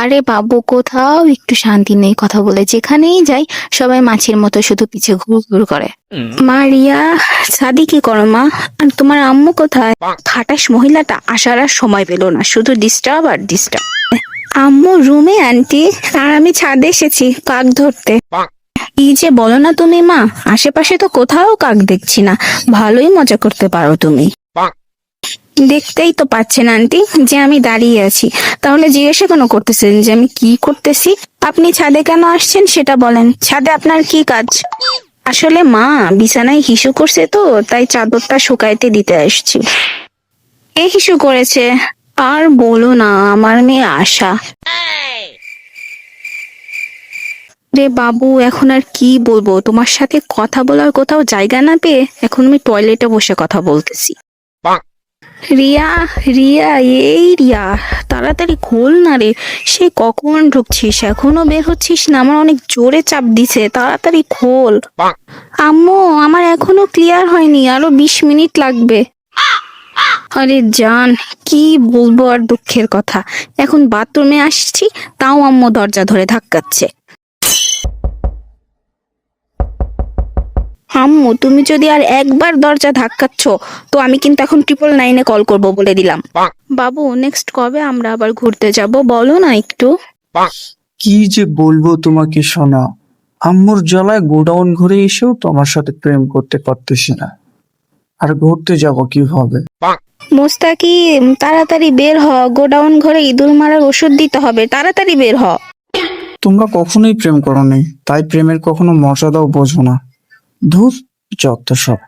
আরে বাবু কোথাও একটু শান্তি নেই কথা বলে যেখানেই যাই সবাই মাছের মতো শুধু পিছে ঘুর ঘুর করে। মা রিয়া সাদি কি করো মা? আর তোমার আম্মু কোথায়? খাটাস মহিলাটা আসার আর সময় পেল না শুধু ডিস্টার্ব আর ডিস্টার্ব আম্মু রুমে আন্টি আর আমি ছাদে এসেছি কাক ধরতে। কি যে বলো না তুমি মা আশেপাশে তো কোথাও কাক দেখছি না ভালোই মজা করতে পারো তুমি। দেখতেই তো পাচ্ছেন আন্টি যে আমি দাঁড়িয়ে আছি। তাহলে জিজ্ঞাসা কেন করতেছেন যে আমি কি করতেছি? আপনি ছাদে কেন আসছেন সেটা বলেন। ছাদে আপনার কি কাজ? আসলে মা, বিছানায় হিসু করছে তো, তাই চাদরটা শুকাইতে দিতে আসছি। এ হিসু করেছে? আর বলো না, আমার মেয়ে আশা। রে বাবু, এখন আর কি বলব? তোমার সাথে কথা বলার কোথাও জায়গা না পেয়ে এখন আমি টয়লেটে বসে কথা বলতেছি। রিয়া রিয়া, এই রিয়া, তাড়াতাড়ি খোল না রে। সে কখন ঢুকছিস? এখনও বের হচ্ছিস না? আমার অনেক জোরে চাপ দিছে। তাড়াতাড়ি খোল। আম্মু, আমার এখনও ক্লিয়ার হয়নি। আরও বিশ মিনিট লাগবে। আরে জান, কি বলব আর দুঃখের কথা। এখন বাথরুমে আসছি, তাও আম্মু দরজা ধরে ধাক্কাচ্ছে। আম্মু তুমি যদি আর একবার দরজা ধাক্কাচ্ছ তো আমি কিন্তু এখন ট্রিপল নাইনে কল করব বলে দিলাম। বাবু নেক্সট কবে আমরা আবার ঘুরতে যাব বলো না একটু? কি যে বলব তোমাকে শোনা আম্মুর জ্বালায় গোডাউন ঘুরে এসেও তোমার সাথে প্রেম করতে পারতেছি না। আর ঘুরতে যাব কীভাবে? মোস্তাকি তাড়াতাড়ি বের হ। গোডাউন ঘরে ইঁদুর মারার ওষুধ দিতে হবে। তাড়াতাড়ি বের হ। তোমরা কখনোই প্রেম করো তাই প্রেমের কখনো মর্যাদাও বোঝো না। ধূর যত সব।